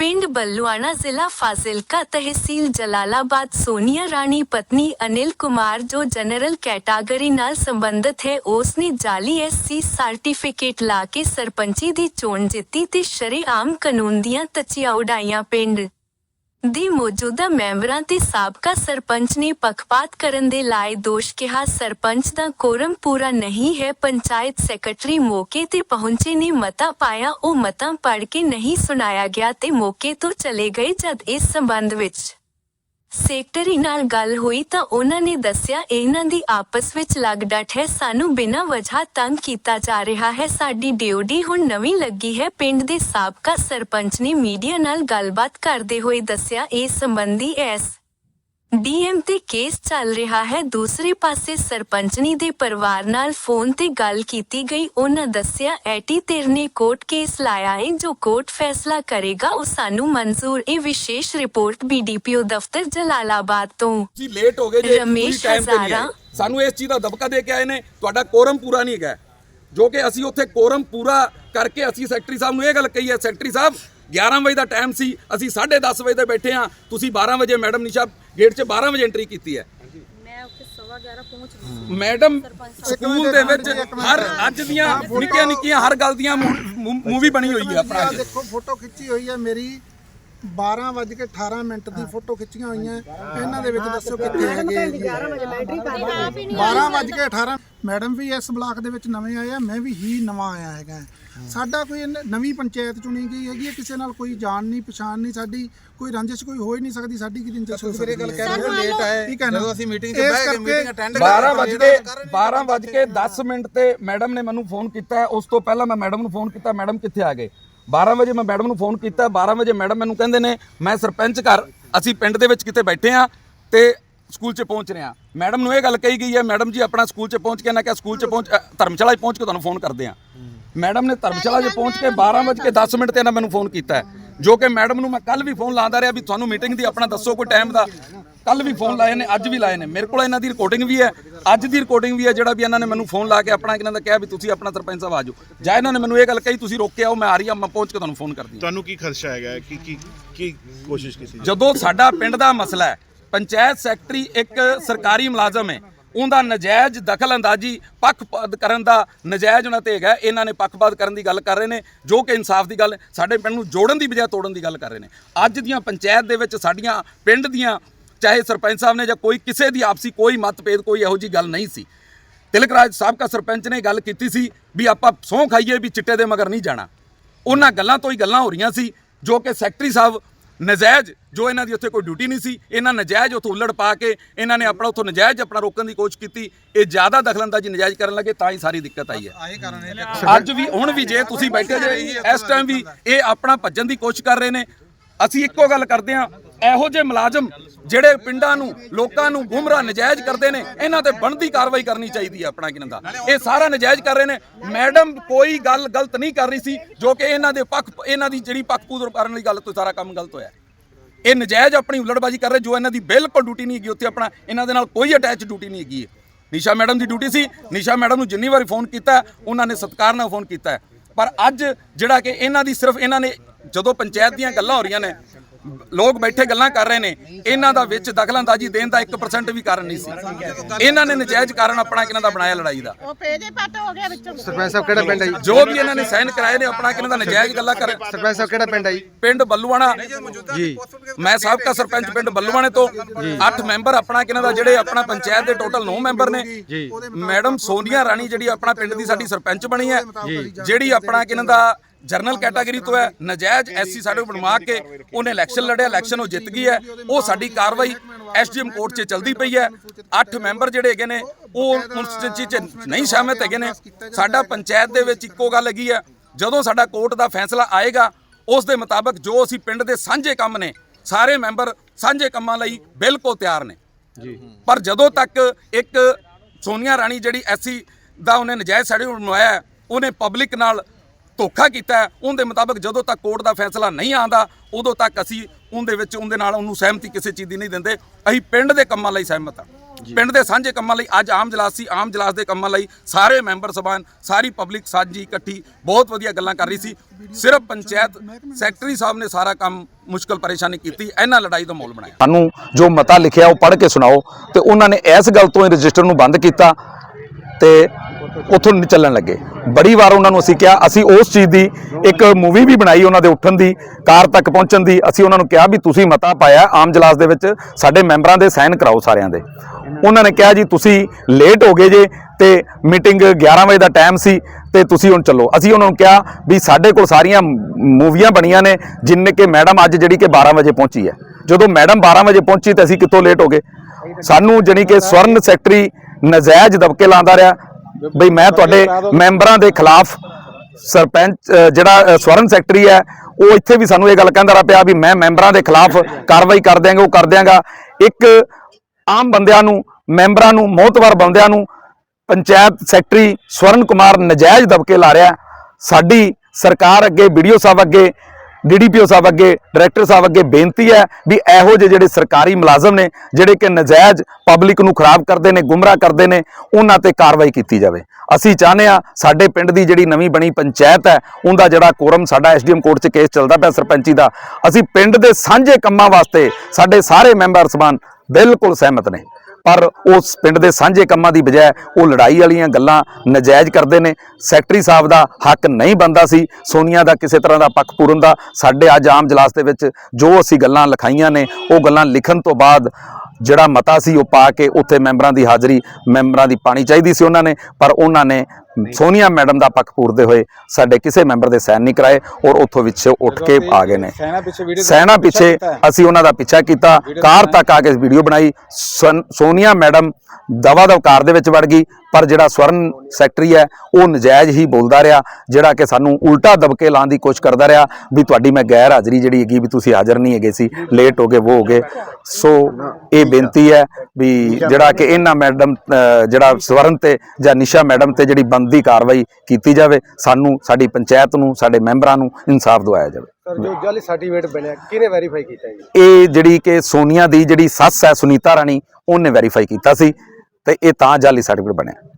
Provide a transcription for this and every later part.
ਪਿੰਡ ਬੱਲੂਆਣਾ ਜ਼ਿਲ੍ਹਾ ਫਾਜ਼ਿਲਕਾ ਤਹਿਸੀਲ ਜਲਾਲਾਬਾਦ ਸੋਨੀਆ ਰਾਣੀ, ਪਤਨੀ ਅਨਿਲ ਕੁਮਾਰ ਜੋ ਜਨਰਲ ਕੈਟਾਗਰੀ ਨਾਲ ਸੰਬੰਧਿਤ ਹੈ ਉਸ ਨੇ ਜਾਲੀ ਐਸਸੀ ਸਰਟੀਫਿਕੇਟ ਲਾ ਕੇ ਸਰਪੰਚੀ ਦੀ ਚੋਣ ਜਿੱਤੀ ਤੇ ਸ਼ਰੇਆਮ ਕਾਨੂੰਨ ਦੀਆਂ ਤੱਚੀਆਂ ਉਡਾਈਆਂ ਪਿੰਡ। ਦੀ ਮੌਜੂਦਾ ਮੈਂਬਰਾਂ ਤੇ ਸਾਬਕਾ ਸਰਪੰਚ ਨੇ ਪੱਖਪਾਤ ਕਰਨ ਦੇ ਲਾਏ ਦੋਸ਼ ਕਿਹਾ, ਸਰਪੰਚ ਦਾ ਕੋਰਮ ਪੂਰਾ ਨਹੀਂ ਹੈ, ਪੰਚਾਇਤ ਸੈਕਟਰੀ ਮੌਕੇ ਤੇ ਪਹੁੰਚੇ ਨੇ, ਮਤਾ ਪਾਇਆ, ਉਹ ਮਤਾ ਪੜ ਕੇ ਨਹੀਂ ਸੁਣਾਇਆ ਗਿਆ ਤੇ ਮੌਕੇ ਤੋਂ ਚਲੇ ਗਏ ਜਦ ਇਸ ਸੰਬੰਧ ਵਿੱਚ। ਸੈਕਟਰੀ ਨਾਲ ਗੱਲ ਹੋਈ ਤਾਂ ਉਹਨਾਂ ਨੇ ਦੱਸਿਆ, ਇਹਨਾਂ ਦੀ ਆਪਸ ਵਿੱਚ ਲੱਗ ਡਟ ਹੈ। ਸਾਨੂੰ ਬਿਨਾਂ ਵਜ੍ਹਾ ਤੰਗ ਕੀਤਾ ਜਾ ਰਿਹਾ ਹੈ। ਸਾਡੀ ਡਿਊਟੀ ਹੁਣ ਨਵੀਂ ਲੱਗੀ ਹੈ। ਪਿੰਡ ਦੇ ਸਾਬਕਾ ਸਰਪੰਚ ਨੇ ਮੀਡੀਆ ਨਾਲ ਗੱਲਬਾਤ ਕਰਦੇ ਹੋਏ ਦੱਸਿਆ, ਇਸ ਸੰਬੰਧੀ ਐਸ ਡੀਐਮ ਤੇ ਕੇਸ ਚੱਲ ਰਿਹਾ ਹੈ। ਦੂਸਰੇ ਪਾਸੇ ਸਰਪੰਚਨੀ ਦੇ ਪਰਿਵਾਰ ਨਾਲ ਫੋਨ ਤੇ ਗੱਲ ਕੀਤੀ ਗਈ। ਉਹਨਾਂ ਦੱਸਿਆ ਐਟੀ ਤੇਰ ਨੇ ਕੋਰਟ ਕੇਸ ਲਾਇਆ ਹੈ ਜੋ ਕੋਰਟ ਫੈਸਲਾ ਕਰੇਗਾ ਉਹ ਸਾਨੂੰ ਮਨਜ਼ੂਰ ਇਹ ਵਿਸ਼ੇਸ਼ ਰਿਪੋਰਟ ਬੀਡੀਪੀਓ ਦਫ਼ਤਰ ਜਲਾਲਾਬਾਦ ਤੋਂ। ਤੁਸੀਂ ਲੇਟ ਹੋ ਗਏ ਜੇ ਰਮੇਸ਼ ਹਜ਼ਾਰਾ। ਸਾਨੂੰ ਇਸ ਚੀਜ਼ ਦਾ ਦਬਕਾ ਦੇ ਕੇ ਆਏ ਨੇ। ਤੁਹਾਡਾ ਕੋਰਮ ਪੂਰਾ ਨਹੀਂ ਹੈਗਾ। ਜੋ ਕਿ ਅਸੀਂ ਉੱਥੇ ਕੋਰਮ ਪੂਰਾ ਕਰਕੇ ਅਸੀਂ ਸੈਕਟਰੀ ਸਾਹਿਬ ਨੂੰ ਇਹ ਗੱਲ ਕਹੀ ਹੈ ਸੈਕਟਰੀ ਸਾਹਿਬ 11 ਵਜੇ ਦਾ ਟਾਈਮ ਸੀ ਅਸੀਂ 10:30 ਵਜੇ ਤੇ ਬੈਠੇ ਆ ਤੁਸੀਂ 12 ਵਜੇ ਮੈਡਮ ਨਿਸ਼ਾ ਗੇਟ 'ਚ 12 ਵਜੇ ਐਂਟਰੀ ਕੀਤੀ ਹੈ। ਮੈਂ ਉੱਥੇ ਸਵਾ 11 ਪਹੁੰਚ ਗਈ ਸੀ। ਮੈਡਮ ਸਕੂਲ ਦੇ ਵਿੱਚ ਹਰ ਅੱਜ ਦੀਆਂ ਨਿੱਕੀਆਂ ਨਿੱਕੀਆਂ ਹਰ ਗੱਲ ਦੀਆਂ ਮੂਵੀ ਬਣੀ ਹੋਈ ਹੈ ਆਪਣਾ ਆਹ ਦੇਖੋ ਫੋਟੋ ਖਿੱਚੀ ਹੋਈ ਹੈ ਮੇਰੀ। 12 ਵੱਜ ਕੇ 18 ਮਿੰਟ ਦੀ ਫੋਟੋ ਖਿੱਚੀਆਂ ਹੋਈਆਂ। ਇਹਨਾਂ ਦੇ ਵਿੱਚ ਦੱਸੋ ਕਿੱਥੇ ਹੈਗੇ 11 ਵਜੇ ਬੈਟਰੀ 12 ਵੱਜ ਕੇ 18 ਮੈਡਮ ਵੀ ਇਸ ਬਲਾਕ ਦੇ ਵਿੱਚ ਨਵੇਂ ਆਏ ਆ ਮੈਂ ਵੀ ਹੀ ਨਵਾਂ ਆਇਆ ਹੈਗਾ। ਸਾਡਾ ਕੋਈ ਨਵੀਂ ਪੰਚਾਇਤ ਚੁਣੀ ਗਈ ਹੈਗੀ ਹੈ ਕਿਸੇ ਨਾਲ ਕੋਈ ਜਾਣ ਨਹੀਂ ਪਛਾਣ ਨਹੀਂ ਸਾਡੀ ਕੋਈ ਰੰਜਿਸ਼ ਕੋਈ ਹੋ ਹੀ ਨਹੀਂ ਸਕਦੀ ਸਾਡੀ ਕੀ ਰੰਜਿਸ਼ ਹੋ ਸਕਦੀ ਗੱਲ ਕਹਿ ਰਹੇ ਲੇਟ ਆਏ ਠੀਕ ਹੈ ਨਾ? ਜਦੋਂ ਅਸੀਂ ਮੀਟਿੰਗ 'ਚ ਬਹਿ ਗਏ ਮੀਟਿੰਗ ਅਟੈਂਡ 12 ਵਜ ਕੇ 12 ਵਜ ਕੇ 10 ਮਿੰਟ ਤੇ ਮੈਡਮ ਨੇ ਮੈਨੂੰ ਫੋਨ ਕੀਤਾ। ਉਸ ਤੋਂ ਪਹਿਲਾਂ ਮੈਂ ਮੈਡਮ ਨੂੰ ਫੋਨ ਕੀਤਾ ਮੈਡਮ ਕਿੱਥੇ ਆ ਗਏ? 12 ਵਜੇ ਮੈਂ ਮੈਡਮ ਨੂੰ ਫੋਨ ਕੀਤਾ 12 ਵਜੇ ਮੈਡਮ ਮੈਨੂੰ ਕਹਿੰਦੇ ਨੇ ਮੈਂ ਸਰਪੰਚ ਘਰ ਅਸੀਂ ਪਿੰਡ ਦੇ ਵਿੱਚ ਕਿਤੇ ਬੈਠੇ ਆ ਤੇ ਸਕੂਲ 'ਚ ਪਹੁੰਚ ਰਹੇ ਆ ਮੈਡਮ ਨੂੰ ਇਹ ਗੱਲ ਕਹੀ ਗਈ ਹੈ ਮੈਡਮ ਜੀ ਆਪਣਾ ਸਕੂਲ 'ਚ ਪਹੁੰਚ ਕੇ ਨਾ ਕਿਹਾ ਸਕੂਲ 'ਚ ਪਹੁੰਚ ਅ, ਧਰਮਸ਼ਾਲਾ 'ਚ ਪਹੁੰਚ ਕੇ ਤੁਹਾਨੂੰ ਫੋਨ ਕਰਦੇ ਆ ਮੈਡਮ ਨੇ ਧਰਮਸ਼ਾਲਾ 'ਚ ਪਹੁੰਚ ਕੇ 12 ਵਜ ਕੇ 10 ਮਿੰਟ ਤੇ ਇਹਨਾਂ ਮੈਨੂੰ ਫੋਨ ਕੀਤਾ ਹੈ, ਜੋ ਕਿ ਮੈਡਮ ਨੂੰ ਮੈਂ ਕੱਲ ਵੀ ਫੋਨ ਲਾਉਂਦਾ ਰਿਹਾ ਵੀ ਤੁਹਾਨੂੰ ਮੀਟਿੰਗ ਦੀ ਆਪਣਾ ਦੱਸੋ ਕੋਈ ਟਾਈਮ ਦਾ। ਕੱਲ ਵੀ ਫੋਨ ਲਾਏ ਨੇ ਅੱਜ ਵੀ ਲਾਏ ਨੇ। ਮੇਰੇ ਕੋਲ ਇਹਨਾਂ ਦੀ ਰਿਕਾਰਡਿੰਗ ਵੀ ਹੈ ਅੱਜ ਦੀ ਰਿਕਾਰਡਿੰਗ ਵੀ ਹੈ ਜਿਹੜਾ ਵੀ ਇਹਨਾਂ ਨੇ ਮੈਨੂੰ ਫੋਨ ਲਾ ਕੇ ਆਪਣਾ ਇਹਨਾਂ ਦਾ ਕਿਹਾ ਵੀ ਤੁਸੀਂ ਆਪਣਾ ਸਰਪੰਚ ਸਾਹਿਬ ਆ ਜਾਓ। ਜਾਂ ਇਹਨਾਂ ਨੇ ਮੈਨੂੰ ਇਹ ਗੱਲ ਕਹੀ ਤੁਸੀਂ ਰੋਕ ਕੇ ਆਓ ਮੈਂ ਆ ਰਹੀ ਹਾਂ ਮੈਂ ਪਹੁੰਚ ਕੇ ਤੁਹਾਨੂੰ ਫੋਨ ਕਰਦੀ ਹਾਂ। ਤੁਹਾਨੂੰ ਕੀ ਖਦਸ਼ਾ ਹੈਗਾ? ਕੀ ਕੀ ਕੀ ਕੋਸ਼ਿਸ਼ ਕੀਤੀ? ਜਦੋਂ ਸਾਡਾ ਪਿੰਡ ਦਾ ਮਸਲਾ ਹੈ ਪੰਚਾਇਤ ਸੈਕਟਰੀ ਇੱਕ ਸਰਕਾਰੀ ਮੁਲਾਜ਼ਮ ਹੈ ਉਹਦਾ ਨਜਾਇਜ਼ ਦਖਲ ਅੰਦਾਜ਼ੀ ਪੱਖਪਾਤ ਕਰਨ ਦਾ ਨਜਾਇਜ਼ ਉਹਨਾਂ ਤੇ ਹੈਗਾ। ਇਹਨਾਂ ਨੇ ਪੱਖਪਾਤ ਕਰਨ ਦੀ ਗੱਲ ਕਰ ਰਹੇ ਨੇ ਜੋ ਕਿ ਇਨਸਾਫ ਦੀ ਗੱਲ। ਸਾਡੇ ਪਿੰਡ ਨੂੰ ਜੋੜਨ ਦੀ ਬਜਾਏ ਤੋੜਨ ਦੀ ਗੱਲ ਕਰ ਰਹੇ ਨੇ। ਅੱਜ ਦੀਆਂ ਪੰਚਾਇਤ ਦੇ ਵਿੱਚ ਸਾਡੀਆਂ ਪਿੰਡ ਦੀਆਂ ਚਾਹੇ ਸਰਪੰਚ ਸਾਹਿਬ ਨੇ ਜਾਂ ਕੋਈ ਕਿਸੇ ਦੀ ਆਪਸੀ ਕੋਈ ਮਤਭੇਦ ਕੋਈ ਇਹੋ ਜੀ ਗੱਲ ਨਹੀਂ ਸੀ। ਤਿਲਕ ਰਾਜ ਸਾਬਕਾ ਸਰਪੰਚ ਨੇ ਗੱਲ ਕੀਤੀ ਸੀ ਵੀ ਆਪਾਂ ਸਹੁੰ ਖਾਈਏ ਵੀ ਚਿੱਟੇ ਦੇ ਮਗਰ ਨਹੀਂ ਜਾਣਾ। ਉਹਨਾਂ ਗੱਲਾਂ ਤੋਂ ਹੀ ਗੱਲਾਂ ਹੋ ਰਹੀਆਂ ਸੀ ਜੋ ਕਿ ਸੈਕਟਰੀ ਸਾਹਿਬ ਨਜਾਇਜ਼ ਜੋ ਇਹਨਾਂ ਦੀ ਉੱਥੇ ਕੋਈ ਡਿਊਟੀ ਨਹੀਂ ਸੀ ਇਹਨਾਂ ਨਜਾਇਜ਼ ਉੱਥੋਂ ਉਲੜ ਪਾ ਕੇ ਇਹਨਾਂ ਨੇ ਆਪਣਾ ਉੱਥੋਂ ਨਜਾਇਜ਼ ਆਪਣਾ ਰੋਕਣ ਦੀ ਕੋਸ਼ਿਸ਼ ਕੀਤੀ। ਇਹ ਜ਼ਿਆਦਾ ਦਖਲਅੰਦਾਜ਼ੀ ਨਜਾਇਜ਼ ਕਰਨ ਲੱਗੇ ਤਾਂ ਹੀ ਸਾਰੀ ਦਿੱਕਤ ਆਈ ਹੈ। ਅੱਜ ਵੀ ਹੁਣ ਵੀ ਜੇ ਤੁਸੀਂ ਬੈਠੇ ਜੇ ਇਸ ਟਾਈਮ ਵੀ ਇਹ ਆਪਣਾ ਭੱਜਣ ਦੀ ਕੋਸ਼ਿਸ਼ ਕਰ ਰਹੇ ਨੇ। ਅਸੀਂ ਇੱਕੋ ਗੱਲ ਕਰਦੇ ਹਾਂ ਇਹੋ ਜਿਹੇ ਮੁਲਾਜ਼ਮ ਜਿਹੜੇ ਪਿੰਡਾਂ ਨੂੰ, ਲੋਕਾਂ ਨੂੰ ਗੁੰਮਰਾਹ ਨਜਾਇਜ਼ ਕਰਦੇ ਨੇ, ਇਹਨਾਂ ਤੇ ਬਣਦੀ ਕਾਰਵਾਈ ਕਰਨੀ ਚਾਹੀਦੀ ਹੈ ਆਪਣਾ ਕਿਨਾਂ ਦਾ ਇਹ ਸਾਰਾ ਨਜਾਇਜ਼ ਕਰ ਰਹੇ ਨੇ। ਮੈਡਮ, ਕੋਈ ਗੱਲ ਗਲਤ ਨਹੀਂ ਕਰ ਰਹੀ ਸੀ, ਜੋ ਕਿ ਇਹਨਾਂ ਦੇ ਪੱਖ, ਇਹਨਾਂ ਦੀ ਜਿਹੜੀ ਪੱਖਪੂਰ ਕਰਨ ਵਾਲੀ ਗੱਲ ਤੋਂ ਸਾਰਾ ਕੰਮ ਗਲਤ ਹੋਇਆ। ਇਹ ਨਜਾਇਜ਼ ਆਪਣੀ ਉਲੜਬਾਜ਼ੀ ਕਰ ਰਹੇ, ਜੋ ਇਹਨਾਂ ਦੀ ਬਿਲਕੁਲ ਡਿਊਟੀ ਨਹੀਂ ਹੈਗੀ, ਉੱਥੇ ਆਪਣਾ ਇਹਨਾਂ ਦੇ ਨਾਲ ਕੋਈ ਅਟੈਚ ਡਿਊਟੀ ਨਹੀਂ ਹੈਗੀ। ਹੈ। ਨਿਸ਼ਾ ਮੈਡਮ ਦੀ ਡਿਊਟੀ ਸੀ, ਨਿਸ਼ਾ ਮੈਡਮ ਨੂੰ ਜਿੰਨੀ ਵਾਰੀ ਫੋਨ ਕੀਤਾ, ਉਹਨਾਂ ਨੇ ਸਤਿਕਾਰ ਨਾਲ ਫੋਨ ਕੀਤਾ। ਪਰ ਅੱਜ ਜਿਹੜਾ ਕਿ ਇਹਨਾਂ ਦੀ ਸਿਰਫ, ਇਹਨਾਂ ਨੇ ਜਦੋਂ ਪੰਚਾਇਤ ਦੀਆਂ ਗੱਲਾਂ ਹੋ ਰਹੀਆਂ ਨੇ ਲੋਕ ਬੈਠੇ ਗੱਲਾਂ ਕਰ ਰਹੇ ਨੇ ਇਹਨਾਂ ਦਾ ਵਿੱਚ ਦਖਲਅੰਦਾਜ਼ੀ ਦੇਣ ਦਾ 1% ਵੀ ਕਾਰਨ ਨਹੀਂ ਸੀ। ਇਹਨਾਂ ਨੇ ਨਜਾਇਜ਼ ਕਾਰਨ ਆਪਣਾ ਕਿਨਾਂ ਦਾ ਬਣਾਇਆ ਲੜਾਈ ਦਾ? ਉਹ ਪੇਜੇ ਪੱਟ ਹੋ ਗਿਆ ਵਿੱਚੋਂ। ਸਰਪੰਚ ਸਾਹਿਬ ਕਿਹੜਾ ਪਿੰਡ ਹੈ ਜੀ? ਜੋ ਵੀ ਇਹਨਾਂ ਨੇ ਸਾਈਨ ਕਰਾਏ ਨੇ ਆਪਣਾ ਕਿਨਾਂ ਦਾ ਨਜਾਇਜ਼ ਗੱਲਾਂ ਕਰ ਸਰਪੰਚ ਸਾਹਿਬ ਕਿਹੜਾ ਪਿੰਡ ਹੈ ਜੀ? ਪਿੰਡ ਬੱਲੂਆਣਾ। ਜੀ ਮੈਂ ਸਾਬਕਾ ਸਰਪੰਚ ਪਿੰਡ ਬੱਲੂਆਣੇ ਤੋਂ। 8 ਮੈਂਬਰ ਆਪਣਾ ਕਿਨਾਂ ਦਾ ਜਿਹੜੇ ਆਪਣਾ ਪੰਚਾਇਤ ਦੇ ਟੋਟਲ 9 ਮੈਂਬਰ ਨੇ। ਜੀ। ਮੈਡਮ ਸੋਨੀਆ ਰਾਣੀ ਜਿਹੜੀ ਆਪਣਾ ਪਿੰਡ ਦੀ ਸਾਡੀ ਸਰਪੰਚ ਬਣੀ ਹੈ ਜਿਹੜੀ ਆਪਣਾ ਕਿਨਾਂ ਦਾ ਜਰਨਲ ਕੈਟਾਗਰੀ ਤੋਂ ਹੈ ਨਜਾਇਜ਼ ਐਸਸੀ ਸਾਡੇ ਕੋਲ ਬਣਵਾ ਕੇ ਉਹਨੇ ਇਲੈਕਸ਼ਨ ਲੜਿਆ ਇਲੈਕਸ਼ਨ ਉਹ ਜਿੱਤ ਗਈ ਹੈ ਉਹ ਸਾਡੀ ਕਾਰਵਾਈ ਐਸਡੀਐਮ ਕੋਰਟ 'ਚ ਚੱਲਦੀ ਪਈ ਹੈ। 8 ਮੈਂਬਰ ਜਿਹੜੇ ਹੈਗੇ ਨੇ ਉਹ ਕਨਸਟੀਟਿਊਂਸੀ 'ਚ ਨਹੀਂ ਸ਼ਾਮਿਲ ਹੈਗੇ ਨੇ। ਸਾਡਾ ਪੰਚਾਇਤ ਦੇ ਵਿੱਚ ਇੱਕੋ ਗੱਲ ਹੈਗੀ ਹੈ ਜਦੋਂ ਸਾਡਾ ਕੋਰਟ ਦਾ ਫੈਸਲਾ ਆਏਗਾ ਉਸ ਦੇ ਮੁਤਾਬਕ ਜੋ ਅਸੀਂ ਪਿੰਡ ਦੇ ਸਾਂਝੇ ਕੰਮ ਨੇ ਸਾਰੇ ਮੈਂਬਰ ਸਾਂਝੇ ਕੰਮਾਂ ਲਈ ਬਿਲਕੁਲ ਤਿਆਰ ਨੇ। ਜੀ। ਪਰ ਜਦੋਂ ਤੱਕ ਇੱਕ ਸੋਨੀਆ ਰਾਣੀ ਜਿਹੜੀ ਐਸੀ ਦਾ ਉਹਨੇ ਨਜਾਇਜ਼ ਸਰਟੀਫਿਕੇਟ ਬਣਵਾਇਆ ਹੈ, ਉਹਨੇ ਪਬਲਿਕ ਨਾਲ ਧੋਖਾ ਕੀਤਾ ਉਹਦੇ ਮੁਤਾਬਕ ਜਦੋਂ ਤੱਕ ਕੋਰਟ ਦਾ ਫੈਸਲਾ ਨਹੀਂ ਆਂਦਾ ਉਦੋਂ ਤੱਕ ਅਸੀਂ ਉਹਦੇ ਵਿੱਚ ਉਹਦੇ ਨਾਲ ਉਹਨੂੰ ਸਹਿਮਤੀ ਕਿਸੇ ਚੀਜ਼ ਦੀ ਨਹੀਂ ਦਿੰਦੇ। ਅਸੀਂ ਪਿੰਡ ਦੇ ਕੰਮਾਂ ਲਈ ਸਹਿਮਤ ਹਾਂ। ਪਿੰਡ ਦੇ ਸਾਂਝੇ ਕੰਮਾਂ ਲਈ ਅੱਜ ਆਮ ਜਲਾਸ ਸੀ ਆਮ ਜਲਾਸ ਦੇ ਕੰਮਾਂ ਲਈ ਸਾਰੇ ਮੈਂਬਰ ਸਭਾਨ ਸਾਰੀ ਪਬਲਿਕ ਸਾਂਝੀ ਇਕੱਠੀ ਬਹੁਤ ਵਧੀਆ ਗੱਲਾਂ ਕਰ ਰਹੀ ਸੀ। ਸਿਰਫ ਪੰਚਾਇਤ ਸੈਕਟਰੀ ਸਾਹਿਬ ਨੇ ਸਾਰਾ ਕੰਮ ਮੁਸ਼ਕਲ ਪਰੇਸ਼ਾਨੀ ਕੀਤੀ ਇਹਨਾਂ ਲੜਾਈ ਦਾ ਮੋਲ ਬਣਾਇਆ। ਸਾਨੂੰ ਜੋ ਮਤਾ ਲਿਖਿਆ ਉਹ ਪੜ੍ਹ ਕੇ ਸੁਣਾਓ ਤੇ ਉਹਨਾਂ ਨੇ ਇਸ ਗੱਲ ਤੋਂ ਹੀ ਰਜਿਸਟਰ ਨੂੰ ਬੰਦ ਕੀਤਾ। ਤੇ ਉੱਥੋਂ ਚੱਲਣ ਲੱਗੇ। ਬੜੀ ਵਾਰ ਉਹਨਾਂ ਨੂੰ ਅਸੀਂ ਕਿਹਾ, ਅਸੀਂ ਉਸ ਚੀਜ਼ ਦੀ ਇੱਕ ਮੂਵੀ ਵੀ ਬਣਾਈ ਉਹਨਾਂ ਦੇ ਉੱਠਣ ਦੀ, ਕਾਰ ਤੱਕ ਪਹੁੰਚਣ ਦੀ। ਅਸੀਂ ਉਹਨਾਂ ਨੂੰ ਕਿਹਾ ਵੀ ਤੁਸੀਂ ਮਤਾ ਪਾਇਆ ਆਮ ਜਲਾਸ ਦੇ ਵਿੱਚ, ਸਾਡੇ ਮੈਂਬਰਾਂ ਦੇ ਸਾਈਨ ਕਰਾਓ ਸਾਰਿਆਂ ਦੇ। ਉਹਨਾਂ ਨੇ ਕਿਹਾ ਜੀ, ਤੁਸੀਂ ਲੇਟ ਹੋ ਗਏ ਜੇ ਤੇ ਮੀਟਿੰਗ 11 ਵਜੇ ਦਾ ਟਾਈਮ ਸੀ ਤੇ ਤੁਸੀਂ ਹੁਣ ਚੱਲੋ। ਅਸੀਂ ਉਹਨਾਂ ਨੂੰ ਕਿਹਾ ਵੀ ਸਾਡੇ ਕੋਲ ਸਾਰੀਆਂ ਮੂਵੀਆਂ ਬਣੀਆਂ ਨੇ, ਜਿੰਨੇ ਕਿ ਮੈਡਮ ਅੱਜ ਜਿਹੜੀ ਕਿ 12 ਵਜੇ ਪਹੁੰਚੀ ਹੈ। ਜਦੋਂ ਮੈਡਮ 12 ਵਜੇ ਪਹੁੰਚੀ ਤੇ ਅਸੀਂ ਕਿੱਥੋਂ ਲੇਟ ਹੋ ਗਏ? ਸਾਨੂੰ ਜਾਣੀ ਕਿ ਸਵਰਨ ਸੈਕਟਰੀ ਨਜਾਇਜ਼ ਦਬਕੇ ਲਾਉਂਦਾ ਰਿਹਾ। ਬਈ ਮੈਂ ਤੁਹਾਡੇ ਮੈਂਬਰਾਂ ਦੇ ਖਿਲਾਫ ਸਰਪੰਚ ਜਿਹੜਾ ਸਵਰਨ ਸੈਕਟਰੀ ਹੈ ਉਹ ਇੱਥੇ ਵੀ ਸਾਨੂੰ ਇਹ ਗੱਲ ਕਹਿੰਦਾ ਰਿਹਾ ਪਿਆ ਵੀ ਮੈਂ ਮੈਂਬਰਾਂ ਦੇ ਖਿਲਾਫ ਕਾਰਵਾਈ ਕਰ ਦਿਆਂਗਾ ਉਹ ਕਰ ਦਿਆਂਗਾ। ਇੱਕ ਆਮ ਬੰਦਿਆਂ ਨੂੰ ਮੈਂਬਰਾਂ ਨੂੰ ਮੋਹਤਵਰ ਬੰਦਿਆਂ ਨੂੰ ਪੰਚਾਇਤ ਸੈਕਟਰੀ ਸਵਰਨ ਕੁਮਾਰ ਨਜਾਇਜ਼ ਦਬਕੇ ਲਾ ਰਿਹਾ। ਸਾਡੀ ਸਰਕਾਰ ਅੱਗੇ ਵੀਡੀਓ ਸਾਹਿਬ ਅੱਗੇ ਡੀਡੀਪੀਓ ਸਾਹਿਬ ਅੱਗੇ, ਡਾਇਰੈਕਟਰ ਸਾਹਿਬ ਅੱਗੇ ਬੇਨਤੀ ਹੈ ਵੀ ਇਹੋ ਜਿਹੇ ਜਿਹੜੇ ਸਰਕਾਰੀ ਮੁਲਾਜ਼ਮ ਨੇ, ਜਿਹੜੇ ਕਿ ਨਜਾਇਜ਼ ਪਬਲਿਕ ਨੂੰ ਖਰਾਬ ਕਰਦੇ ਨੇ, ਗੁੰਮਰਾਹ ਕਰਦੇ ਨੇ, ਉਹਨਾਂ ਤੇ ਕਾਰਵਾਈ ਕੀਤੀ ਜਾਵੇ। ਅਸੀਂ ਚਾਹੁੰਦੇ ਆ ਸਾਡੇ ਪਿੰਡ ਦੀ ਜਿਹੜੀ ਨਵੀਂ ਬਣੀ ਪੰਚਾਇਤ ਹੈ, ਉਹਦਾ ਜਿਹੜਾ ਕੋਰਮ ਸਾਡਾ ਐਸਡੀਐਮ ਕੋਰਟ 'ਚ ਕੇਸ ਚੱਲਦਾ ਪਿਆ ਸਰਪੰਚੀ ਦਾ, ਅਸੀਂ ਪਿੰਡ ਦੇ ਸਾਂਝੇ ਕੰਮਾਂ ਵਾਸਤੇ ਸਾਡੇ ਸਾਰੇ ਮੈਂਬਰ ਸਮਾਨ ਬਿਲਕੁਲ ਸਹਿਮਤ ਨੇ। ਪਰ ਉਸ ਪਿੰਡ ਦੇ ਸਾਂਝੇ ਕੰਮਾਂ ਦੀ ਬਜਾਏ ਉਹ ਲੜਾਈ ਵਾਲੀਆਂ ਗੱਲਾਂ ਨਜਾਇਜ਼ ਕਰਦੇ ਨੇ। ਸੈਕਟਰੀ ਸਾਹਿਬ ਦਾ ਹੱਕ ਨਹੀਂ ਬੰਦਾ ਸੀ। ਸੋਨੀਆ ਦਾ ਕਿਸੇ ਤਰ੍ਹਾਂ ਦਾ ਪੱਖ ਪੂਰਨ ਦਾ। ਸਾਡੇ ਅੱਜ ਆਮ ਜਲਾਸ ਦੇ ਵਿੱਚ ਜੋ ਅਸੀਂ ਗੱਲਾਂ ਲਿਖਾਈਆਂ ਨੇ, ਉਹ ਗੱਲਾਂ ਲਿਖਣ ਤੋਂ ਬਾਅਦ ਜਿਹੜਾ ਮਤਾ ਸੀ ਉਹ ਪਾ ਕੇ ਉੱਥੇ ਮੈਂਬਰਾਂ ਦੀ ਹਾਜ਼ਰੀ, ਮੈਂਬਰਾਂ ਦੀ ਪਾਣੀ ਚਾਹੀਦੀ ਸੀ ਉਹਨਾਂ ਨੇ। ਪਰ ਉਹਨਾਂ ਨੇ ਸੋਨੀਆ ਮੈਡਮ ਦਾ ਪੱਖ ਪੂਰਦੇ ਹੋਏ ਸਾਡੇ ਕਿਸੇ ਮੈਂਬਰ ਦੇ ਸਾਈਨ ਨਹੀਂ ਕਰਾਏ ਔਰ ਉੱਥੋਂ ਵਿੱਚ ਉੱਠ ਕੇ ਆ ਗਏ ਨੇ। ਸੈਨਾ ਪਿੱਛੇ ਵੀਡੀਓ ਸੈਨਾ ਪਿੱਛੇ ਅਸੀਂ ਉਹਨਾਂ ਦਾ ਪਿੱਛਾ ਕੀਤਾ। ਕਾਰ ਤੱਕ ਆ ਕੇ ਵੀਡੀਓ ਬਣਾਈ। ਸਨ- ਸੋਨੀਆ ਮੈਡਮ ਦਵਾ ਦਵ ਕਾਰ ਦੇ ਵਿੱਚ ਵੜ ਗਈ ਪਰ ਜਿਹੜਾ ਸਵਰਨ ਸੈਕਟਰੀ ਹੈ ਉਹ ਨਜਾਇਜ਼ ਹੀ ਬੋਲਦਾ ਰਿਹਾ ਜਿਹੜਾ ਕਿ ਸਾਨੂੰ ਉਲਟਾ ਦਬਕੇ ਲਾਉਣ ਦੀ ਕੋਸ਼ਿਸ਼ ਕਰਦਾ ਰਿਹਾ ਵੀ ਤੁਹਾਡੀ ਮੈਂ ਗੈਰ ਹਾਜ਼ਰੀ ਜਿਹੜੀ ਹੈਗੀ ਵੀ ਤੁਸੀਂ ਹਾਜ਼ਰ ਨਹੀਂ ਹੈਗੇ ਸੀ ਲੇਟ ਹੋ ਗਏ ਉਹ ਹੋ ਗਏ। ਸੋ ਇਹ ਬੇਨਤੀ ਹੈ ਵੀ ਜਿਹੜਾ ਕਿ ਇਹਨਾਂ ਮੈਡਮ ਜਿਹੜਾ ਸਵਰਨ ਤੇ ਜਾਂ ਨਿਸ਼ਾ ਮੈਡਮ ਤੇ ਜਿਹੜੀ ਬੰਦੀ ਕਾਰਵਾਈ ਕੀਤੀ ਜਾਵੇ ਸਾਨੂੰ ਸਾਡੀ ਪੰਚਾਇਤ ਨੂੰ ਸਾਡੇ ਮੈਂਬਰਾਂ ਨੂੰ ਇਨਸਾਫ ਦਿਵਾਇਆ ਜਾਵੇ। ਸਰ ਜੋ ਜਾਲੀ ਸਰਟੀਫਿਕੇਟ ਬਣਿਆ ਕਿਹਨੇ ਵੈਰੀਫਾਈ ਕੀਤਾ ਜੀ? ਇਹ ਜਿਹੜੀ ਕਿ ਸੋਨੀਆ ਦੀ ਜਿਹੜੀ ਸੱਸ ਹੈ ਸੁਨੀਤਾ ਰਾਣੀ ਉਹਨੇ ਵੈਰੀਫਾਈ ਕੀਤਾ ਸੀ ਤੇ ਇਹ ਤਾਂ ਜਾਲੀ ਸਰਟੀਫਿਕੇਟ ਬਣਿਆ।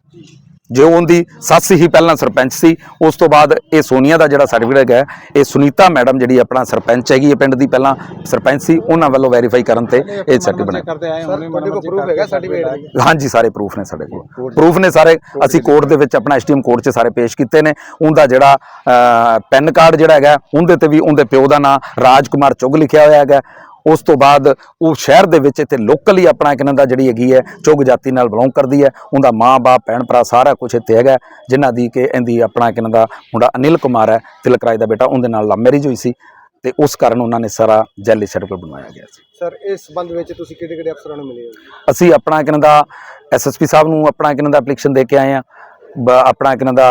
ਜੋ ਉਹਦੀ ਸੱਸ ਹੀ ਪਹਿਲਾਂ ਸਰਪੰਚ ਸੀ ਉਸ ਤੋਂ ਬਾਅਦ ਇਹ ਸੋਨੀਆ ਦਾ ਜਿਹੜਾ ਸਰਟੀਫਿਕੇਟ ਹੈ ਇਹ ਸੁਨੀਤਾ ਮੈਡਮ ਜਿਹੜੀ ਆਪਣਾ ਸਰਪੰਚ ਹੈਗੀ ਹੈ ਪਿੰਡ ਦੀ ਪਹਿਲਾਂ ਸਰਪੰਚ ਸੀ ਉਹਨਾਂ ਵੱਲੋਂ ਵੈਰੀਫਾਈ ਕਰਨ ਤੇ ਇਹ ਸਰਟੀਫਿਕੇਟ ਬਣਿਆ। ਸਰ ਤੁਹਾਡੇ ਕੋਲ ਪ੍ਰੂਫ ਹੈਗਾ ਸਰਟੀਫਿਕੇਟ ਦਾ ਹਾਂਜੀ ਸਾਰੇ ਪ੍ਰੂਫ ਨੇ ਸਾਡੇ ਕੋਲ। ਪ੍ਰੂਫ ਨੇ ਸਾਰੇ ਅਸੀਂ ਕੋਰਟ ਦੇ ਵਿੱਚ ਆਪਣਾ ਐਸਟੀਐਮ ਕੋਰਟ 'ਚ ਸਾਰੇ ਪੇਸ਼ ਕੀਤੇ ਨੇ। ਉਹਦਾ ਜਿਹੜਾ ਪੈਨ ਕਾਰਡ ਜਿਹੜਾ ਹੈਗਾ ਉਹਦੇ ਤੇ ਵੀ ਉਹਦੇ ਪਿਓ ਦਾ ਨਾਂ ਰਾਜਕੁਮਾਰ ਚੁੱਗ ਲਿਖਿਆ ਹੋਇਆ ਹੈਗਾ। ਉਸ ਤੋਂ ਬਾਅਦ ਉਹ ਸ਼ਹਿਰ ਦੇ ਵਿੱਚ ਇੱਥੇ ਲੋਕਲ ਹੀ ਆਪਣਾ ਕਿਨਾਂ ਦਾ ਜਿਹੜੀ ਹੈਗੀ ਹੈ ਚੁੱਗ ਜਾਤੀ ਨਾਲ ਬਿਲੋਂਗ ਕਰਦੀ ਹੈ। ਉਹਦਾ ਮਾਂ-ਬਾਪ ਭੈਣ ਭਰਾ ਸਾਰਾ ਕੁਝ ਇੱਥੇ ਹੈਗਾ ਜਿਨ੍ਹਾਂ ਦੀ ਕਿ ਇਹਦੀ ਆਪਣਾ ਕਿਨਾਂ ਦਾ ਮੁੰਡਾ ਅਨਿਲ ਕੁਮਾਰ ਹੈ ਤਿਲਕ ਰਾਏ ਦਾ ਬੇਟਾ ਉਹਦੇ ਨਾਲ ਲਵ ਮੈਰਿਜ ਹੋਈ ਸੀ ਤੇ ਉਸ ਕਾਰਨ ਉਹਨਾਂ ਨੇ ਸਾਰਾ ਜੈਲੀ ਸਰਟੀਫਿਕੇਟ ਬਣਵਾਇਆ ਗਿਆ ਸੀ। ਸਰ ਇਸ ਸੰਬੰਧ ਵਿੱਚ ਤੁਸੀਂ ਕਿਹੜੇ ਕਿਹੜੇ ਅਫਸਰਾਂ ਨੂੰ ਮਿਲੇ ਹੋ? ਅਸੀਂ ਆਪਣਾ ਕਿਨਾਂ ਦਾ ਐਸਐਸਪੀ ਸਾਹਿਬ ਨੂੰ ਆਪਣਾ ਕਿਨਾਂ ਦਾ ਐਪਲੀਕੇਸ਼ਨ ਦੇ ਕੇ ਆਏ ਆ ਆਪਣਾ ਕਿਨਾਂ ਦਾ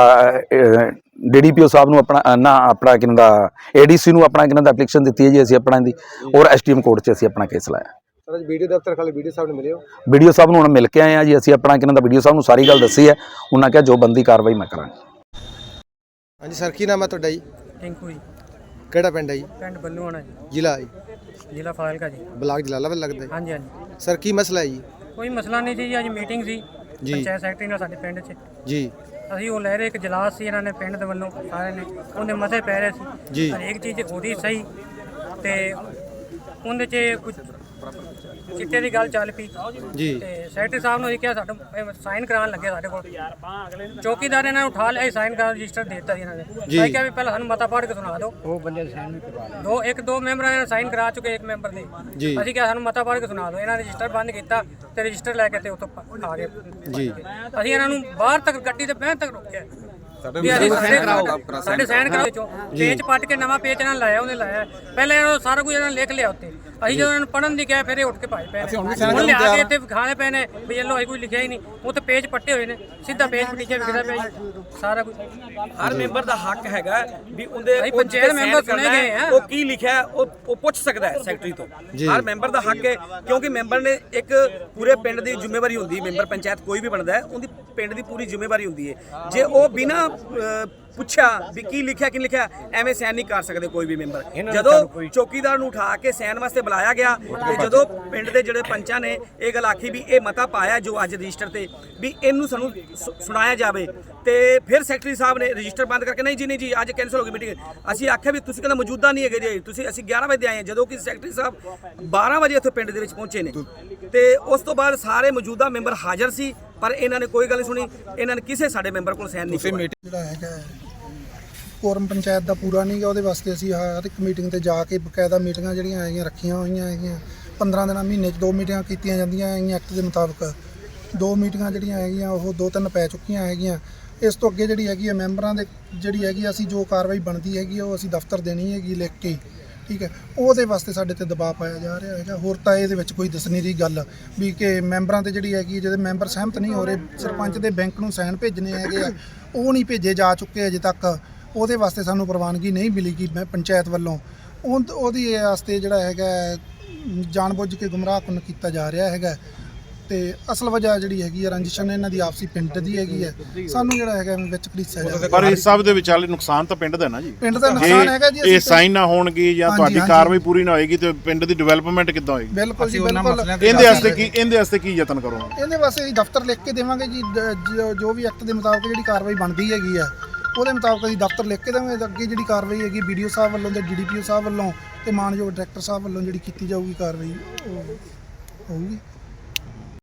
ਡੀਡੀਪੀਓ ਸਾਹਿਬ ਨੂੰ ਆਪਣਾ ਨਾ ਆਪਣਾ ਕਿਨਾਂ ਦਾ ਏਡੀਸੀ ਨੂੰ ਆਪਣਾ ਕਿਨਾਂ ਦਾ ਐਪਲੀਕੇਸ਼ਨ ਦਿੱਤੀ ਹੈ ਜੀ ਅਸੀਂ ਆਪਣਾ ਦੀ ਔਰ ਐਸਟੀਐਮ ਕੋਰਟ 'ਚ ਅਸੀਂ ਆਪਣਾ ਕੇਸ ਲਾਇਆ। ਸਰ ਅੱਜ ਵੀਡੀਓ ਦਫ਼ਤਰ ਖਾਲੀ ਵੀਡੀਓ ਸਾਹਿਬ ਨੂੰ ਮਿਲੇ ਹੋ? ਵੀਡੀਓ ਸਾਹਿਬ ਨੂੰ ਹੁਣ ਮਿਲ ਕੇ ਆਏ ਆ ਜੀ ਅਸੀਂ ਆਪਣਾ ਕਿਨਾਂ ਦਾ ਵੀਡੀਓ ਸਾਹਿਬ ਨੂੰ ਸਾਰੀ ਗੱਲ ਦੱਸੀ ਹੈ ਉਹਨਾਂ ਕਿਹਾ ਜੋ ਬੰਦੀ ਕਾਰਵਾਈ ਮੈਂ ਕਰਾਂਗਾ। ਹਾਂਜੀ ਸਰ ਕੀ ਨਾਮ ਹੈ ਤੁਹਾਡਾ ਜੀ? ਟਿੰਕੂ ਜੀ। ਕਿਹੜਾ ਪਿੰਡ ਹੈ ਜੀ? ਪਿੰਡ ਬੱਲੂਆਣਾ ਜੀ। ਜ਼ਿਲ੍ਹਾ ਜੀ। ਜ਼ਿਲ੍ਹਾ ਫਾਜ਼ਿਲਕਾ ਜੀ। ਬਲਾਕ ਜਲਾਲਾਬਾਦ ਲੱਗਦਾ ਜੀ। ਹਾਂਜੀ ਹਾਂਜੀ। ਸਰ ਕੀ ਮਸਲਾ ਹੈ ਜੀ? ਕੋਈ ਮਸਲਾ ਨਹੀਂ ਸੀ ਜੀ ਅੱਜ ਮੀਟਿੰਗ ਸੀ। ਜੀ। ਪੰਚਾਇਤ ਸੈਕਟਰੀ ਨਾਲ ਸਾਡੇ ਪਿੰਡ 'ਚ। ਜੀ। ਅਸੀਂ ਉਹ ਲੈ ਰਹੇ ਇੱਕ ਜਲਾਸ ਸੀ ਇਹਨਾਂ ਨੇ ਪਿੰਡ ਦੇ ਵੱਲੋਂ ਸਾਰੇ ਨੇ ਉਹਦੇ ਮਤੇ ਪੈ ਰਹੇ ਸੀ ਜੀ। ਹਰੇਕ ਚੀਜ਼ ਉਹਦੀ ਸਹੀ ਤੇ ਉਹਦੇ 'ਚ ਕੁਝ ਚਿੱਟੇ ਦੀ ਗੱਲ ਚੱਲ ਪਈ। ਜੀ। ਤੇ ਸੈਕਟਰੀ ਸਾਹਿਬ ਨੂੰ ਇਹ ਕਿਹਾ ਸਾਡਾ ਸਾਈਨ ਕਰਾਉਣ ਲੱਗੇ ਸਾਡੇ ਕੋਲ। ਚੌਕੀਦਾਰ ਇਹਨਾਂ ਨੇ ਉਠਾ ਲਿਆ ਸਾਈਨ ਕਰਾ ਰਜਿਸਟਰ ਦੇ ਦਿੱਤਾ ਜੀ ਇਹਨਾਂ ਨੇ। ਅਸੀਂ ਕਿਹਾ ਵੀ ਪਹਿਲਾਂ ਸਾਨੂੰ ਮਤਾ ਪੜ੍ਹ ਕੇ ਸੁਣਾ ਦਿਓ। ਉਹ ਬੰਦੇ ਸਾਈਨ ਦੋ ਇੱਕ ਦੋ ਮੈਂਬਰਾਂ ਨੇ ਸਾਈਨ ਕਰਾ ਚੁੱਕੇ ਇੱਕ ਮੈਂਬਰ ਜੀ। ਅਸੀਂ ਕਿਹਾ ਸਾਨੂੰ ਮਤਾ ਪੜ੍ਹ ਕੇ ਸੁਣਾ ਦਿਓ। ਇਹਨਾਂ ਨੇ ਰਜਿਸਟਰ ਬੰਦ ਕੀਤਾ ਤੇ ਰਜਿਸਟਰ ਲੈ ਕੇ ਤੇ ਉੱਥੋਂ ਪ- ਆ ਗਏ। ਜੀ। ਅਸੀਂ ਇਹਨਾਂ ਨੂੰ ਬਾਹਰ ਤੱਕ ਗੱਡੀ ਤੇ ਬਹਿਣ ਤੱਕ ਰੋਕਿਆ। ਵੀ ਸਾਡੇ ਸਾਡੇ ਸਾਈਨ ਕਰਾਓ। ਚੋਂ ਪੇਜ ਪੱਟ ਕੇ ਨਵਾਂ ਪੇਜ ਇਹਨਾਂ ਨੇ ਲਾਇਆ ਉਹਨੇ ਲਾਇਆ। ਪਹਿਲੇ ਨੂੰ ਸਾਰਾ ਕੁਝ ਇਹਨਾਂ ਨੇ ਲਿਖ ਲਿਆ ਉੱਤੇ। ਅਸੀਂ ਜਦੋਂ ਇਹਨਾਂ ਨੂੰ ਪੜਨ ਦੀ ਕਿਹਾ ਫਿਰ ਇਹ ਉੱਠ ਕੇ ਭਾਈ ਪਏ ਨੇ ਹੁਣ ਲਿਆ ਕੇ ਇੱਥੇ ਖਾਣੇ ਪਏ ਨੇ ਵੀ ਇਹ ਲੋ ਕੋਈ ਲਿਖਿਆ ਹੀ ਨਹੀਂ। ਉੱਥੇ ਪੇਜ ਪੱਟੇ ਹੋਏ ਨੇ ਸਿੱਧਾ ਪੇਜ ਨੀਚੇ ਵਿਖਦਾ ਪਿਆ ਜੀ ਸਾਰਾ ਕੁਝ ਹਰ ਮੈਂਬਰ ਦਾ ਹੱਕ ਹੈਗਾ ਵੀ ਉਹਦੇ ਅਸੀਂ ਉਹ ਪੰਚਾਇਤ sign ਚੁਣੇ ਕਰਨਾ ਗਏ ਹੈ, ਆ। ਉਹ ਕੀ ਲਿਖਿਆ ਹੈ, ਉਹ ਉਹ ਪੁੱਛ ਸਕਦਾ ਹੈ ਸੈਕਟਰੀ ਤੋਂ। ਹਰ ਮੈਂਬਰ ਦਾ ਹੱਕ ਹੈ ਕਿਉਂਕਿ ਮੈਂਬਰ ਨੇ ਇੱਕ ਪੂਰੇ ਪਿੰਡ ਦੀ ਜ਼ਿੰਮੇਵਾਰੀ ਹੁੰਦੀ ਹੈ। ਮੈਂਬਰ ਪੰਚਾਇਤ ਕੋਈ ਵੀ ਬਣਦਾ ਹੈ ਉਹਦੀ ਪਿੰਡ ਦੀ ਪੂਰੀ ਜ਼ਿੰਮੇਵਾਰੀ ਹੁੰਦੀ ਹੈ। ਜੇ ਉਹ ਬਿਨਾ ਪੁੱਛਿਆ ਵੀ ਕੀ ਲਿਖਿਆ ਕੀ ਲਿਖਿਆ ਐਵੇਂ ਸਾਈਨ ਨਹੀਂ ਕਰ ਸਕਦੇ ਕੋਈ ਵੀ ਮੈਂਬਰ। ਜਦੋਂ ਚੌਕੀਦਾਰ ਨੂੰ ਉਠਾ ਕੇ ਸਾਈਨ ਵਾਸਤੇ ਬੁਲਾਇਆ ਗਿਆ ਤੇ ਜਦੋਂ ਪਿੰਡ ਦੇ ਜਿਹੜੇ ਪੰਚਾਂ ਨੇ ਇਹ ਗੱਲ ਆਖੀ ਵੀ ਇਹ ਮਤਾ ਪਾਇਆ ਜੋ ਅੱਜ ਰਜਿਸਟਰ ਤੇ ਵੀ ਇਹਨੂੰ ਸਾਨੂੰ ਸੁਣਾਇਆ ਜਾਵੇ। ਤੇ ਫਿਰ ਸੈਕਟਰੀ ਸਾਹਿਬ ਨੇ ਰਜਿਸਟਰ ਬੰਦ ਕਰਕੇ ਨਹੀਂ ਜੀ ਨਹੀਂ ਜੀ ਅੱਜ ਕੈਨਸਲ ਹੋ ਗਈ ਮੀਟਿੰਗ ਅਸੀਂ ਆਖਿਆ ਵੀ ਤੁਸੀਂ ਕਹਿੰਦਾ ਮੌਜੂਦਾ ਨਹੀਂ ਹੈਗੇ ਜੀ ਤੁਸੀਂ ਅਸੀਂ 11 ਵਜੇ ਆਏ ਹਾਂ। ਜਦੋਂ ਕਿ ਸੈਕਟਰੀ ਸਾਹਿਬ 12 ਵਜੇ ਇੱਥੇ ਪਿੰਡ ਦੇ ਵਿੱਚ ਪਹੁੰਚੇ ਨੇ। ਤੇ ਉਸ ਤੋਂ ਬਾਅਦ ਸਾਰੇ ਮੌਜੂਦਾ ਮੈਂਬਰ ਹਾਜ਼ਰ ਸੀ। ਪਰ ਇਹਨਾਂ ਨੇ ਕੋਈ ਗੱਲ ਨਹੀਂ ਸੁਣੀ ਇਹਨਾਂ ਨੇ ਕਿਸੇ ਸਾਡੇ ਮੈਂਬਰ ਕੋਲ ਸਾਈਨ ਨਹੀਂ ਕਰਵਾਏ ਜਿਹੜਾ ਹੈਗਾ ਹੈ, ਕੋਰਮ ਪੰਚਾਇਤ ਦਾ ਪੂਰਾ ਨਹੀਂ ਗਾ ਉਹਦੇ ਵਾਸਤੇ ਅਸੀਂ ਹਰ ਇੱਕ ਮੀਟਿੰਗ ਤੇ ਜਾ ਕੇ ਬਕਾਇਦਾ ਮੀਟਿੰਗਾਂ ਜਿਹੜੀਆਂ ਹੈਗੀਆਂ ਰੱਖੀਆਂ ਹੋਈਆਂ ਹੈਗੀਆਂ। 15 ਦਿਨਾਂ ਮਹੀਨੇ 'ਚ ਦੋ ਮੀਟਿੰਗਾਂ ਕੀਤੀਆਂ ਜਾਂਦੀਆਂ ਹੈਗੀਆਂ ਐਕਟ ਦੇ ਮੁਤਾਬਕ। ਦੋ ਮੀਟਿੰਗਾਂ ਜਿਹੜੀਆਂ ਹੈਗੀਆਂ ਉਹ ਦੋ ਤਿੰਨ ਪੈ ਚੁੱਕੀਆਂ ਹੈਗੀਆਂ। ਇਸ ਤੋਂ ਅੱਗੇ ਜਿਹੜੀ ਹੈਗੀ ਹੈ ਮੈਂਬਰਾਂ ਦੇ ਜਿਹੜੀ ਹੈਗੀ ਅਸੀਂ ਜੋ ਕਾਰਵਾਈ ਬਣਦੀ ਹੈਗੀ ਉਹ ਅਸੀਂ ਦਫ਼ਤਰ ਦੇਣੀ ਹੈਗੀ ਲਿਖ ਕੇ। ਠੀਕ ਹੈ ਉਹਦੇ ਵਾਸਤੇ ਸਾਡੇ ਤੇ ਦਬਾਅ ਪਾਇਆ ਜਾ ਰਿਹਾ ਹੈਗਾ। ਹੋਰ ਤਾਂ ਇਹਦੇ ਵਿੱਚ ਕੋਈ ਦੱਸਣੀ ਦੀ ਗੱਲ ਵੀ ਕਿ ਮੈਂਬਰਾਂ ਤੇ ਜਿਹੜੀ ਹੈਗੀ ਹੈ, ਜਿਹਦੇ ਮੈਂਬਰ ਸਹਿਮਤ ਨਹੀਂ ਹੋ ਰਹੇ ਸਰਪੰਚ ਦੇ ਬੈਂਕ ਨੂੰ ਸਾਈਨ ਭੇਜਣੇ ਹੈਗੇ ਆ ਉਹ ਨਹੀਂ ਭੇਜੇ ਜਾ ਚੁੱਕੇ ਅਜੇ ਤੱਕ। ਉਹਦੇ ਵਾਸਤੇ ਸਾਨੂੰ ਪ੍ਰਵਾਨਗੀ ਨਹੀਂ ਮਿਲੀ ਕਿ ਪੰਚਾਇਤ ਵੱਲੋਂ। ਉਹ ਉਹਦੀ ਵਾਸਤੇ ਜਿਹੜਾ ਹੈਗਾ ਹੈ, ਜਾਣਬੁੱਝ ਕੇ ਗੁੰਮਰਾਹ ਕੀਤਾ ਜਾ ਰਿਹਾ ਹੈਗਾ। ਤੇ ਅਸਲ ਵਜ੍ਹਾ ਜਿਹੜੀ ਹੈਗੀ ਹੈ ਰੰਜਿਸ਼ਨ ਇਹਨਾਂ ਦੀ ਆਪਸੀ ਪਿੰਡ ਦੀ ਹੈਗੀ ਹੈ ਸਾਨੂੰ ਜਿਹੜਾ ਹੈਗਾ ਵਿੱਚ ਘੜੀਸਿਆ ਜਾ ਪਰ ਇਸ ਸਭ ਦੇ ਵਿਚਾਲੇ ਨੁਕਸਾਨ ਤਾਂ ਪਿੰਡ ਦਾ ਨਾ ਜੀ। ਪਿੰਡ ਦਾ ਨੁਕਸਾਨ ਹੈਗਾ ਜੀ ਇਹ ਸਾਈਨ ਨਾ ਹੋਣਗੇ ਜਾਂ ਤੁਹਾਡੀ। ਕਾਰਵਾਈ ਪੂਰੀ ਨਾ ਹੋਏਗੀ ਤੇ ਪਿੰਡ ਦੀ ਡਿਵੈਲਪਮੈਂਟ ਕਿੱਦਾਂ ਹੋਏਗੀ? ਬਿਲਕੁਲ ਜੀ ਬਿਲਕੁਲ। ਇਹਦੇ ਵਾਸਤੇ ਕੀ ਇਹਦੇ ਵਾਸਤੇ ਕੀ ਯਤਨ ਕਰੋਗੇ? ਇਹਦੇ ਵਾਸਤੇ ਅਸੀਂ ਦਫ਼ਤਰ ਲਿਖ ਕੇ ਦੇਵਾਂਗੇ ਜੀ ਜੋ- ਵੀ ਐਕਟ ਦੇ ਮੁਤਾਬਕ ਜਿਹੜੀ ਕਾਰਵਾਈ ਬਣਦੀ ਹੈਗੀ ਆ ਉਹਦੇ ਮੁਤਾਬਕ ਅਸੀਂ ਦਫ਼ਤਰ ਲਿਖ ਕੇ ਦੇਵਾਂਗੇ। ਅੱਗੇ ਜਿਹੜੀ ਕਾਰਵਾਈ ਹੈਗੀ ਵੀਡੀਓ ਸਾਹਿਬ ਵੱਲੋਂ ਤੇ ਡੀਡੀਪੀਓ ਸਾਹਿਬ ਵੱਲੋਂ ਤੇ ਮਾਨਯੋਗ ਡਾਇਰੈਕਟਰ ਸਾਹਿਬ ਵੱਲੋਂ ਜਿਹੜੀ ਕੀਤੀ ਜਾਊਗੀ ਕਾਰਵਾਈ ਉਹ ਹੋਊਗੀ।